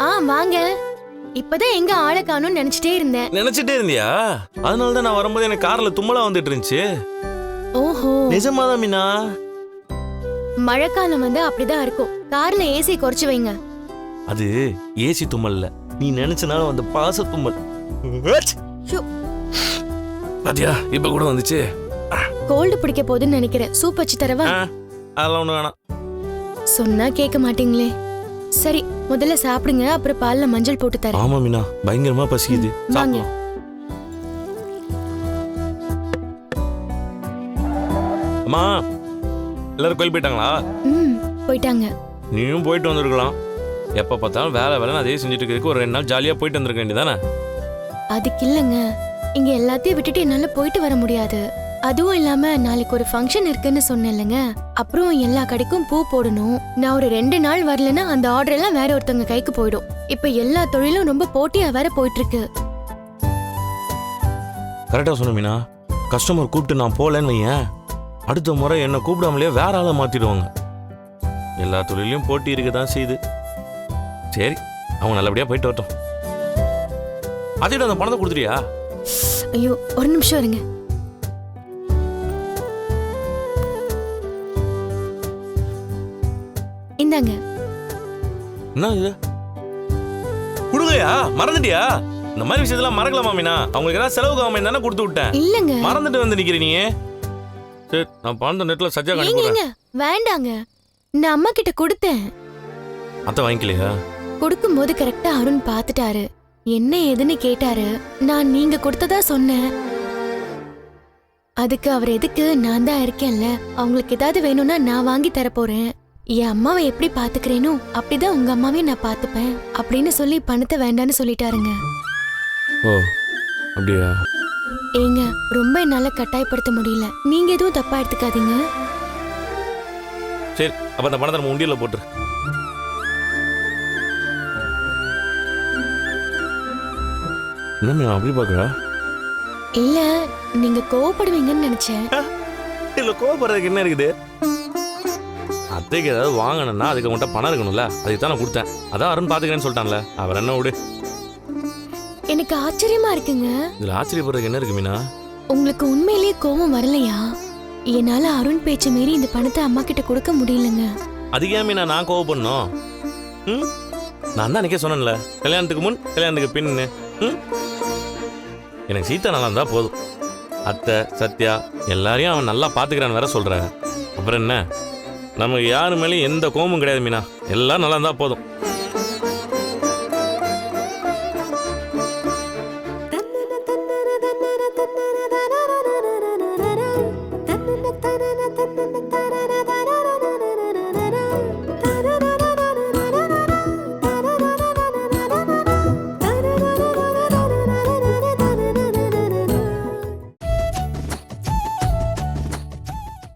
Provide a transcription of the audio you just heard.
ஆ வாங்க. இப்பதான் எங்க ஆளை காணும்னு நினைச்சிட்டே இருந்தேன். நினைச்சிட்டே இருந்தியா? அதனால தான் நான் வரும்போது எனக்கு கார்ல தும்மலா வந்துட்டு இருந்துச்சு. ஓஹோ. நிஜமாதான் மீனா? மழைக்காலம் வந்து அப்படிதான் இருக்கும். கார்ல ஏசி குறைச்சு வைங்க. அது ஏசி தும்மல் இல்ல. நீ நினைச்சனால வந்த பாச தும்மல். பாத்தியா இப்ப கூட வந்துச்சு. கோல்டு பிடிக்க போகுதுன்னு நினைக்கிறேன். சூப் வச்சு தரவா? ஆ, அதெல்லாம் ஒண்ணு வேணாம். சொன்னா கேட்க மாட்டீங்களே. சரி முதல்ல சாப்பிடுங்க அப்புறம் பால்ல மஞ்சள் போட்டு தரேன். ஆமா மீனா பயங்கரமா பசிக்குது. வாங்க. அம்மா எல்லாரும் கோயில் போயிட்டாங்களா? ம் போயிட்டாங்க. நீயும் போயிட்டு வந்திருக்கலாம். எப்ப பார்த்தாலும் வேலை வேலை அதே செஞ்சுட்டு இருக்கிறதுக்கு ஒரு ரெண்டு நாள் ஜாலியா போயிட்டு வந்திருக்க வேண்டியதானே அதுக்கு இல்லைங்க. இங்க எல்லாத்தையும் விட்டுட்டு என்னால போயிட்டு வர முடியாது. அதுவும் இல்லாம நாளைக்கு ஒரு ஃபங்க்ஷன் இருக்குன்னு சொன்னேன்லங்க. அப்புறம் எல்லா கடைக்கும் பூ போடணும். நான் ஒரு ரெண்டு நாள் வரலன்னா அந்த ஆர்டர் எல்லாம் வேற ஒருத்தவங்க கைக்கு போயிடும். இப்ப எல்லா தொழிலும் ரொம்ப போட்டியா வேற போயிட்டு இருக்கு கரெக்டா சொன்ன மீனா. கஸ்டமர் கூப்பிட்டு நான் போகலன்னு வையேன். அடுத்த முறை என்னை கூப்பிடாமலே வேற ஆளை மாத்திடுவாங்க. எல்லா தொழிலையும் போட்டி இருக்க தான் செய்யுது. சரி அவங்க நல்லபடியா போயிட்டு வரட்டும். அதோட அந்த பணத்தை கொடுத்துறியா ஐயோ ஒரு நிமிஷம் இருங்க. இந்தாங்க. என்ன இது? மறந்துட்டியா? இந்த மாதிரி விஷயத்தெல்லாம் மறக்கலாமா மீனா? அவங்களுக்கு ஏதாவது செலவுக்கு ஆகாம தானே கொடுத்து விட்டேன். இல்லங்க. மறந்துட்டு வந்து நிக்கிற நீ. சரி நான் பணத்தை நெட்ல சஜ்ஜா காணி வேண்டாங்க. நான் அம்மா கிட்ட கொடுத்தேன். அத்தை வாங்கிக்கலையா? கொடுக்கும்போது கரெக்டா அருண் பார்த்துட்டாரு. என்ன ஏதுன்னு கேட்டாரு. நான் நீங்க கொடுத்ததா சொன்னேன். அதுக்கு அவர் எதுக்கு நான் தான் இருக்கேன்ல? அவங்களுக்கு ஏதாவது வேணும்னா நான் வாங்கி தர போறேன். என் அம்மாவை எப்படி பாத்துக்கிறேனோ அப்படிதான் உங்க அம்மாவையும் நான் பாத்துப்பேன் அப்படின்னு சொல்லி பணத்தை வேண்டான்னு சொல்லிட்டாருங்க. ஓ அப்படியா? ஏங்க ரொம்ப என்னால கட்டாயப்படுத்த முடியல. நீங்க எதுவும் தப்பா எடுத்துக்காதீங்க. சரி அப்ப அந்த பணத்தை நம்ம உண்டியல்ல போட்டுரு. என்ன அப்படி பாக்குற? இல்ல நீங்க கோவப்படுவீங்கன்னு நினைச்சேன். இல்ல கோவப்படுறதுக்கு என்ன இருக்குது? அத்தைக்கு ஏதாவது வாங்கணும்னா அதுக்கு அவங்கள்ட்ட பணம் இருக்கணும்ல? அதுக்கு தான் நான் கொடுத்தேன். அதான் அருண் பாத்துக்கிறேன்னு சொல்லிட்டான்ல. அவர் என்ன விடு எனக்கு ஆச்சரியமா இருக்குங்க. இதுல ஆச்சரியப்படுறதுக்கு என்ன இருக்கு மீனா? உங்களுக்கு உண்மையிலேயே கோவம் வரலையா? என்னால அருண் பேச்ச மீறி இந்த பணத்தை அம்மா கிட்ட கொடுக்க முடியலங்க. அதுக்கு ஏன் மீனா நான் கோவப்படணும்? ம்? நான் தான் அன்னைக்கே சொன்னேன்ல. கல்யாணத்துக்கு முன் கல்யாணத்துக்கு பின்னு. ம்? எனக்கு சீதா நல்லா இருந்தா போதும். அத்தை சத்யா எல்லாரையும் அவன் நல்லா பார்த்துக்கிறான்னு வேற சொல்ற அப்புறம் என்ன? நமக்கு யாரு மேலேயும் எந்த கோமும் கிடையாது மீனா. எல்லாம் நல்லா இருந்தால் போதும்.